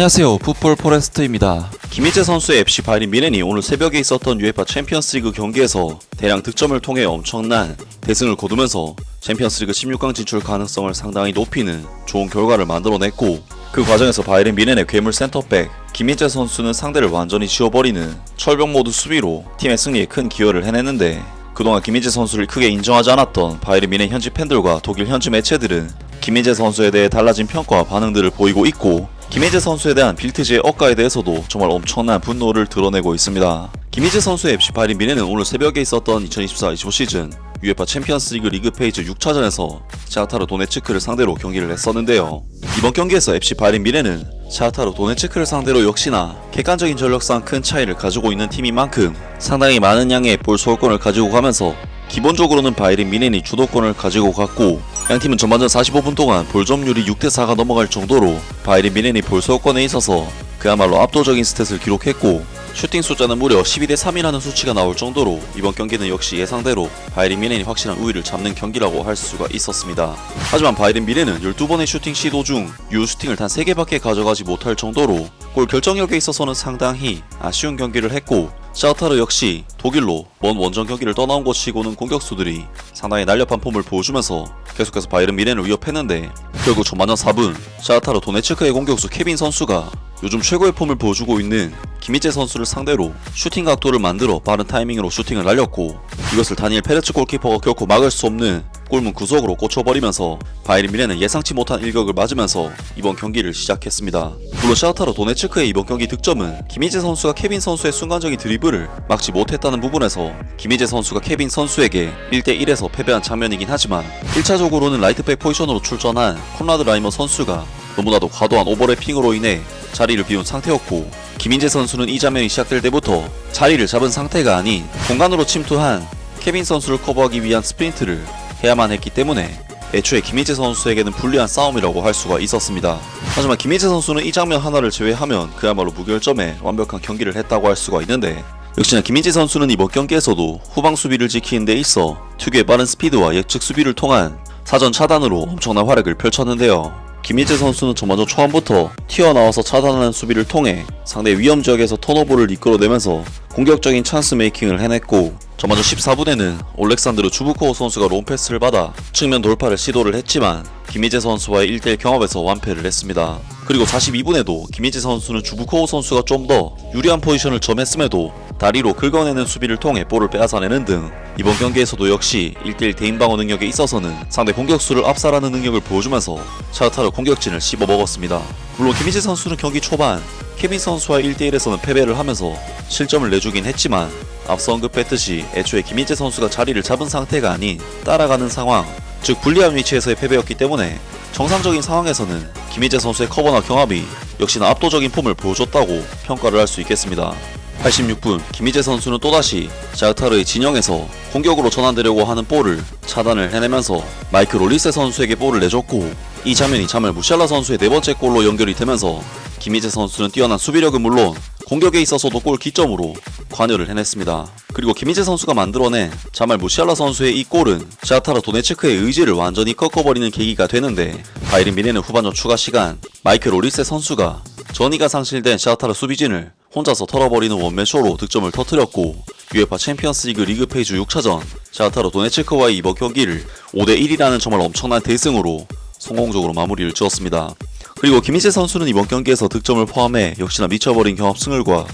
안녕하세요. 풋볼 포레스트입니다. 김희재 선수의 FC 바이린 미넨이 오늘 새벽에 있었던 UEFA 챔피언스리그 경기에서 대량 득점을 통해 엄청난 대승을 거두면서 챔피언스리그 16강 진출 가능성을 상당히 높이는 좋은 결과를 만들어냈고 그 과정에서 바이린 미넨의 괴물 센터백 김희재 선수는 상대를 완전히 지워버리는 철벽 모드 수비로 팀의 승리에 큰 기여를 해냈는데 그동안 김희재 선수를 크게 인정하지 않았던 바이른 미넨 현지 팬들과 독일 현지 매체들은 김희재 선수에 대해 달라진 평가와 반응들을 보이고 있고 김희재 선수에 대한 빌트지의 억가에 대해서도 정말 엄청난 분노를 드러내고 있습니다. 김희재 선수의 FC 바이른 미넨은 오늘 새벽에 있었던 2024-25 시즌 UEFA 챔피언스리그 리그 페이지 6차전에서 샤타르 도네츠크를 상대로 경기를 했었는데요. 이번 경기에서 FC 바이른 미넨은 샤타르 도네츠크를 상대로 역시나 객관적인 전력상 큰 차이를 가지고 있는 팀인 만큼 상당히 많은 양의 볼 소유권을 가지고 가면서 기본적으로는 바이린 미넨이 주도권을 가지고 갔고 양팀은 전반전 45분 동안 볼 점률이 6대4가 넘어갈 정도로 바이린 미넨이 볼 소유권에 있어서 그야말로 압도적인 스탯을 기록했고 슈팅 숫자는 무려 12대 3이라는 수치가 나올 정도로 이번 경기는 역시 예상대로 바이린 미넨이 확실한 우위를 잡는 경기라고 할 수가 있었습니다. 하지만 바이린 미넨은 12번의 슈팅 시도 중 유슈팅을 단 3개밖에 가져가지 못할 정도로 골 결정력에 있어서는 상당히 아쉬운 경기를 했고 샤타르 역시 독일로 먼 원정 경기를 떠나온 것 치고는 공격수들이 상당히 날렵한 폼을 보여주면서 계속해서 바이른 미넨을 위협했는데 결국 전반전 4분 샤타르 도네츠크의 공격수 케빈 선수가 요즘 최고의 폼을 보여주고 있는 김희재 선수를 상대로 슈팅 각도를 만들어 빠른 타이밍으로 슈팅을 날렸고 이것을 다니엘 페레츠 골키퍼가 결코 막을 수 없는 골문 구석으로 꽂혀버리면서 바이른 미네는 예상치 못한 일격을 맞으면서 이번 경기를 시작했습니다. 물론 샤타르 도네츠크의 이번 경기 득점은 김희재 선수가 케빈 선수의 순간적인 드리블을 막지 못했다는 부분에서 김희재 선수가 케빈 선수에게 1대1에서 패배한 장면이긴 하지만 1차적으로는 라이트백 포지션으로 출전한 콘라드 라이머 선수가 너무나도 과도한 오버래핑으로 인해 자리를 비운 상태였고 김인재 선수는 이 장면이 시작될 때부터 자리를 잡은 상태가 아닌 공간으로 침투한 케빈 선수를 커버하기 위한 스프린트를 해야만 했기 때문에 애초에 김희재 선수에게는 불리한 싸움이라고 할 수가 있었습니다. 하지만 김희재 선수는 이 장면 하나를 제외하면 그야말로 무결점에 완벽한 경기를 했다고 할 수가 있는데 역시나 김민재 선수는 이번 경기에서도 후방 수비를 지키는 데 있어 특유의 빠른 스피드와 예측 수비를 통한 사전 차단으로 엄청난 활약을 펼쳤는데요. 김희재 선수는 전반전 초반부터 튀어나와서 차단하는 수비를 통해 상대 위험 지역에서 턴오버를 이끌어내면서 공격적인 찬스 메이킹을 해냈고 전반전 14분에는 올렉산드르 주부코우 선수가 롱패스를 받아 측면 돌파를 시도를 했지만 김희재 선수와의 1대1 경합에서 완패를 했습니다. 그리고 42분에도 김희재 선수는 주부코우 선수가 좀 더 유리한 포지션을 점했음에도 다리로 긁어내는 수비를 통해 볼을 빼앗아내는 등 이번 경기에서도 역시 1대1 대인 방어 능력에 있어서는 상대 공격수를 압살하는 능력을 보여주면서 샤타르 공격진을 씹어먹었습니다. 물론 김희재 선수는 경기 초반 케빈 선수와 1대1에서는 패배를 하면서 실점을 내주긴 했지만 앞서 언급했듯이 애초에 김희재 선수가 자리를 잡은 상태가 아닌 따라가는 상황, 즉 불리한 위치에서의 패배였기 때문에 정상적인 상황에서는 김희재 선수의 커버나 경합이 역시나 압도적인 폼을 보여줬다고 평가를 할 수 있겠습니다. 86분 김희재 선수는 또다시 샤흐타르의 진영에서 공격으로 전환되려고 하는 볼을 차단을 해내면서 마이크 롤리세 선수에게 볼을 내줬고 이 장면이 자멜 무샬라 선수의 네 번째 골로 연결이 되면서 김희재 선수는 뛰어난 수비력은 물론 공격에 있어서도 골 기점으로 관여를 해냈습니다. 그리고 김희재 선수가 만들어낸 자말 무시알라 선수의 이 골은 샤타르 도네츠크의 의지를 완전히 꺾어버리는 계기가 되는데 바이린 미네는 후반전 추가 시간 마이크 로리세 선수가 전이가 상실된 샤타르 수비진을 혼자서 털어버리는 원맨쇼로 득점을 터뜨렸고 UEFA 챔피언스리그 리그 페이지 6차전 샤타르 도네츠크와의 이번 경기를 5대 1이라는 정말 엄청난 대승으로 성공적으로 마무리를 지었습니다. 그리고 김희재 선수는 이번 경기에서 득점을 포함해 역시나 미쳐버린 경합 승률과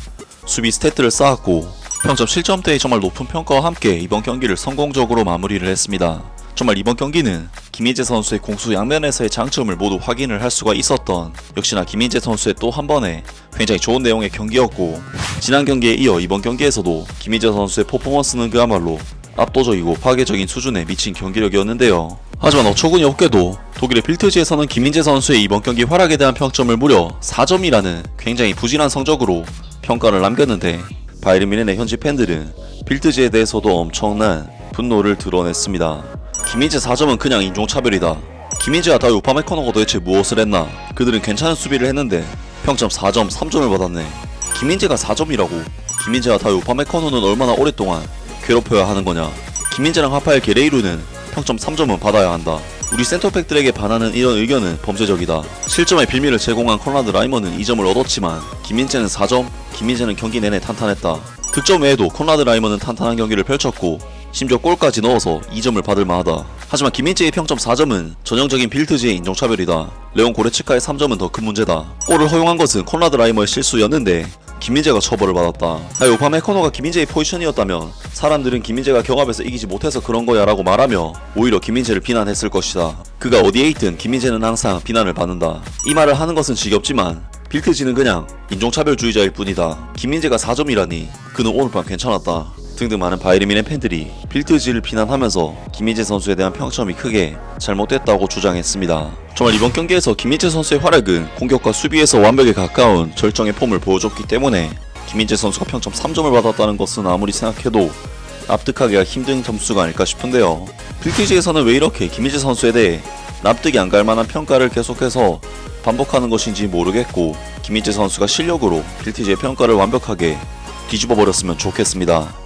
수비 스탯들을 쌓았고 평점 실점대의 정말 높은 평가와 함께 이번 경기를 성공적으로 마무리를 했습니다. 정말 이번 경기는 김희재 선수의 공수 양면에서의 장점을 모두 확인을 할 수가 있었던 역시나 김희재 선수의 또 한 번의 굉장히 좋은 내용의 경기였고 지난 경기에 이어 이번 경기에서도 김희재 선수의 퍼포먼스는 그야말로 압도적이고 파괴적인 수준에 미친 경기력이었는데요. 하지만 어처구니 없게도 독일의 빌트지에서는 김민재 선수의 이번 경기 활약에 대한 평점을 무려 4점이라는 굉장히 부진한 성적으로 평가를 남겼는데 바이른 미넨의 현지 팬들은 빌트지에 대해서도 엄청난 분노를 드러냈습니다. 김민재 4점은 그냥 인종차별이다. 김민재와 다이 우파 메커너가 도대체 무엇을 했나? 그들은 괜찮은 수비를 했는데 평점 4점, 3점을 받았네. 김민재가 4점이라고. 김민재와 다이 우파 메커너는 얼마나 오랫동안 괴롭혀야 하는 거냐? 김민재랑 하파엘 게레이루는 평점 3점은 받아야 한다. 우리 센터백들에게 반하는 이런 의견은 범죄적이다. 실점의 빌미를 제공한 콘라드 라이머는 2점을 얻었지만 김민재는 4점, 김민재는 경기 내내 탄탄했다. 득점 외에도 콘라드 라이머는 탄탄한 경기를 펼쳤고 심지어 골까지 넣어서 2점을 받을 만하다. 하지만 김민재의 평점 4점은 전형적인 빌드지의 인종차별이다. 레온 고레츠카의 3점은 더 큰 문제다. 골을 허용한 것은 콘라드 라이머의 실수였는데 김민재가 처벌을 받았다. 나 요파 메코노가 김민재의 포지션이었다면 사람들은 김민재가 경합에서 이기지 못해서 그런 거야 라고 말하며 오히려 김민재를 비난했을 것이다. 그가 어디에 있든 김민재는 항상 비난을 받는다. 이 말을 하는 것은 지겹지만 빌트지는 그냥 인종차별주의자일 뿐이다. 김민재가 4점이라니 그는 오늘 밤 괜찮았다. 등등 많은 바이르민의 팬들이 빌트지를 비난하면서 김민재 선수에 대한 평점이 크게 잘못됐다고 주장했습니다. 정말 이번 경기에서 김민재 선수의 활약은 공격과 수비에서 완벽에 가까운 절정의 폼을 보여줬기 때문에 김민재 선수가 평점 3점을 받았다는 것은 아무리 생각해도 납득하기가 힘든 점수가 아닐까 싶은데요. 빌티지에서는 왜 이렇게 김민재 선수에 대해 납득이 안 갈 만한 평가를 계속해서 반복하는 것인지 모르겠고 김민재 선수가 실력으로 빌티지의 평가를 완벽하게 뒤집어 버렸으면 좋겠습니다.